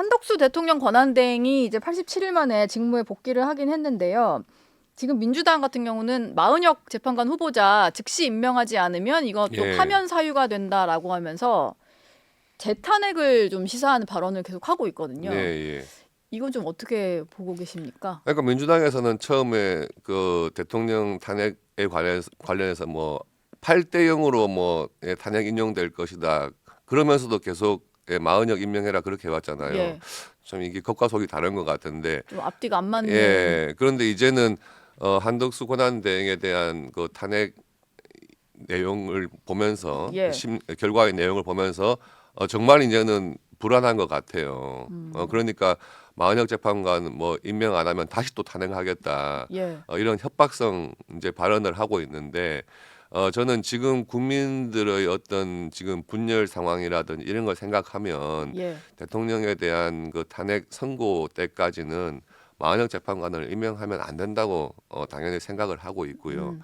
한덕수 대통령 권한대행이 이제 87일 만에 직무에 복귀를 하긴 했는데요. 지금 민주당 같은 경우는 마은혁 재판관 후보자 즉시 임명하지 않으면 이것도 예. 파면 사유가 된다라고 하면서 재탄핵을 좀 시사하는 발언을 계속 하고 있거든요. 예, 예. 이건 좀 어떻게 보고 계십니까? 그러니까 민주당에서는 처음에 그 대통령 탄핵에 관련 관련해서 뭐 8대 0으로 뭐 예, 탄핵 인용될 것이다. 그러면서도 계속 예, 마은혁 임명해라 그렇게 해왔잖아요. 예. 좀 이게 겉과 속이 다른 것 같은데 좀 앞뒤가 안 맞는 예. 그런데 이제는 어, 한덕수 권한대행에 대한 그 탄핵 내용을 보면서 예. 심, 결과의 내용을 보면서 어, 정말 이제는 불안한 것 같아요. 음. 어, 그러니까 마은혁 재판관 뭐 임명 안 하면 다시 또 탄핵하겠다. 예. 어, 이런 협박성 이제 발언을 하고 있는데 어, 저는 지금 국민들의 어떤 지금 분열 상황이라든지 이런 걸 생각하면 예. 대통령에 대한 그 탄핵 선고 때까지는 마은혁 재판관을 임명하면 안 된다고 어, 당연히 생각을 하고 있고요. 음.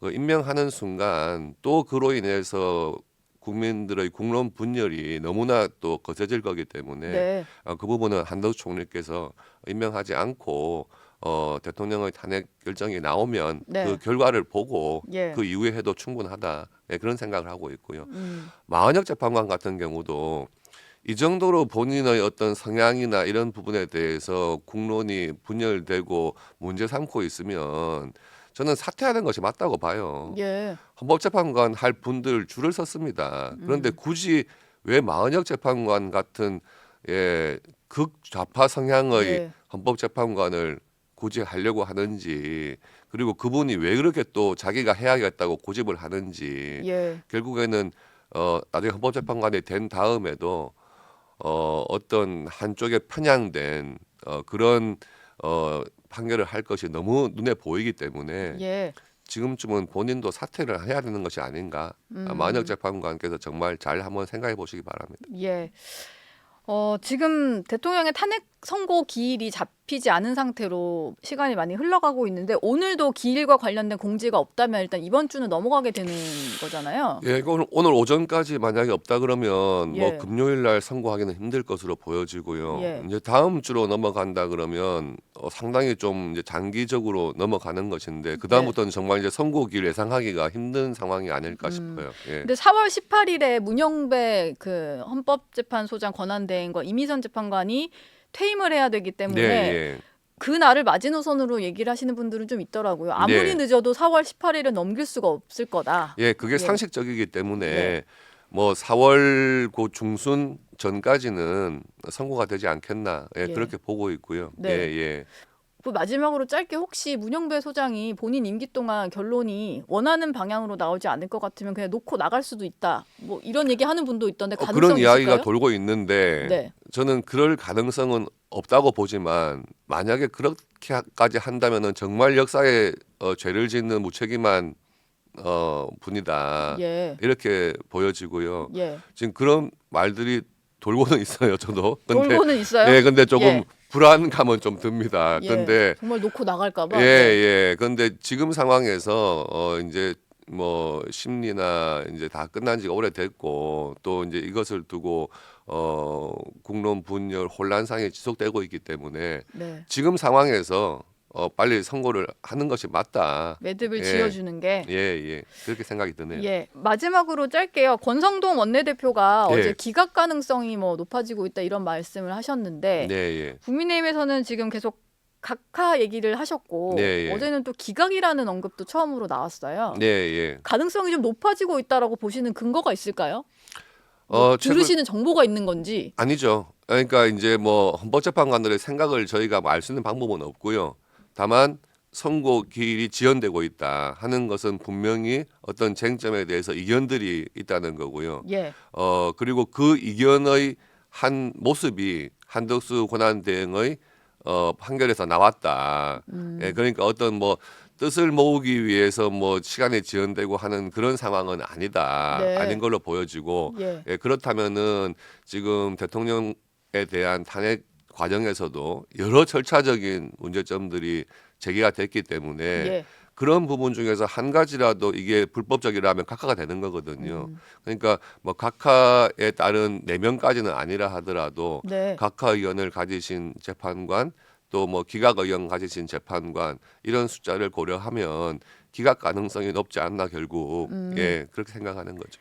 그 임명하는 순간 또 그로 인해서 국민들의 국론 분열이 너무나 또 거세질 거기 때문에 네. 어, 그 부분은 한덕수 총리께서 임명하지 않고 어, 대통령의 탄핵 결정이 나오면 네. 그 결과를 보고 예. 그 이후에 해도 충분하다 예, 그런 생각을 하고 있고요. 음. 마은혁 재판관 같은 경우도 이 정도로 본인의 어떤 성향이나 이런 부분에 대해서 국론이 분열되고 문제 삼고 있으면 저는 사퇴하는 것이 맞다고 봐요. 예. 헌법재판관 할 분들 줄을 섰습니다. 그런데 음. 굳이 왜 마은혁 재판관 같은 예, 극좌파 성향의 예. 헌법재판관을 굳이 하려고 하는지 그리고 그분이 왜 그렇게 또 자기가 해야겠다고 고집을 하는지 예. 결국에는 어 나중에 헌법재판관이 된 다음에도 어 어떤 한쪽에 편향된 어 그런 어 판결을 할 것이 너무 눈에 보이기 때문에 예. 지금쯤은 본인도 사퇴를 해야 되는 것이 아닌가 음. 아, 마은혁 재판관께서 정말 잘 한번 생각해 보시기 바랍니다. 예. 어, 지금 대통령의 탄핵 선고 기일이 잡히지 않은 상태로 시간이 많이 흘러가고 있는데 오늘도 기일과 관련된 공지가 없다면 일단 이번 주는 넘어가게 되는 거잖아요. 예, 이거 오늘, 오늘 오전까지 만약에 없다 그러면 예. 뭐 금요일 날 선고하기는 힘들 것으로 보여지고요. 예. 이제 다음 주로 넘어간다 그러면 어, 상당히 좀 이제 장기적으로 넘어가는 것인데 그 다음부터는 정말 이제 선고기를 예상하기가 힘든 상황이 아닐까 음. 싶어요. 예. 근데 4월 18일에 문영배 그 헌법재판소장 권한대행과 이미선 재판관이 퇴임을 해야 되기 때문에 네, 예. 그 날을 마지노선으로 얘기를 하시는 분들은 좀 있더라고요. 아무리 네. 늦어도 4월 18일은 넘길 수가 없을 거다. 예, 그게 예. 상식적이기 때문에 네. 뭐 4월 고 중순 전까지는 선고가 되지 않겠나 예, 예. 그렇게 보고 있고요. 네. 예, 예. 그 마지막으로 짧게 혹시 문영배 소장이 본인 임기 동안 결론이 원하는 방향으로 나오지 않을 것 같으면 그냥 놓고 나갈 수도 있다. 뭐 이런 얘기 하는 분도 있던데 어, 가능성이 그런 이야기가 있을까요? 돌고 있는데 네. 저는 그럴 가능성은 없다고 보지만 만약에 그렇게까지 한다면은 정말 역사에 어, 죄를 짓는 무책임한 어, 분이다 예. 이렇게 보여지고요. 예. 지금 그런 말들이 돌고는 있어요. 저도. 근데 돌고는 있어요. 예, 근데 조금 예. 불안감은 좀 듭니다. 예. 근데 정말 놓고 나갈까 봐. 예, 네. 예. 근데 지금 상황에서 어 이제 뭐 심리나 이제 다 끝난 지가 오래됐고 또 이제 이것을 두고 어 국론 분열 혼란상이 지속되고 있기 때문에 네. 지금 상황에서 어 빨리 선고를 하는 것이 맞다. 매듭을 예. 지어주는 게. 예, 예. 그렇게 생각이 드네요. 예. 마지막으로 짧게요. 권성동 원내대표가 예. 어제 기각 가능성이 뭐 높아지고 있다 이런 말씀을 하셨는데 네, 예. 국민의힘에서는 지금 계속 각하 얘기를 하셨고 네, 예. 어제는 또 기각이라는 언급도 처음으로 나왔어요. 네, 예. 가능성이 좀 높아지고 있다라고 보시는 근거가 있을까요? 어, 뭐 최근- 들으시는 정보가 있는 건지. 아니죠. 그러니까 이제 뭐 헌법재판관들의 생각을 저희가 뭐알수 있는 방법은 없고요. 다만 선고 기일이 지연되고 있다 하는 것은 분명히 어떤 쟁점에 대해서 이견들이 있다는 거고요. 예. 어 그리고 그 이견의 한 모습이 한덕수 권한 대행의 어 판결에서 나왔다. 음. 예, 그러니까 어떤 뭐 뜻을 모으기 위해서 뭐 시간이 지연되고 하는 그런 상황은 아니다. 네. 아닌 걸로 보여지고 예. 예, 그렇다면은 지금 대통령에 대한 탄핵 과정에서도 여러 절차적인 문제점들이 제기가 됐기 때문에 예. 그런 부분 중에서 한 가지라도 이게 불법적이라면 각하가 되는 거거든요. 음. 그러니까 뭐 각하에 따른 네 명까지는 아니라 하더라도 네. 각하 의원을 가지신 재판관 또 뭐 기각 의원 가지신 재판관 이런 숫자를 고려하면 기각 가능성이 높지 않나 결국 음. 예 그렇게 생각하는 거죠.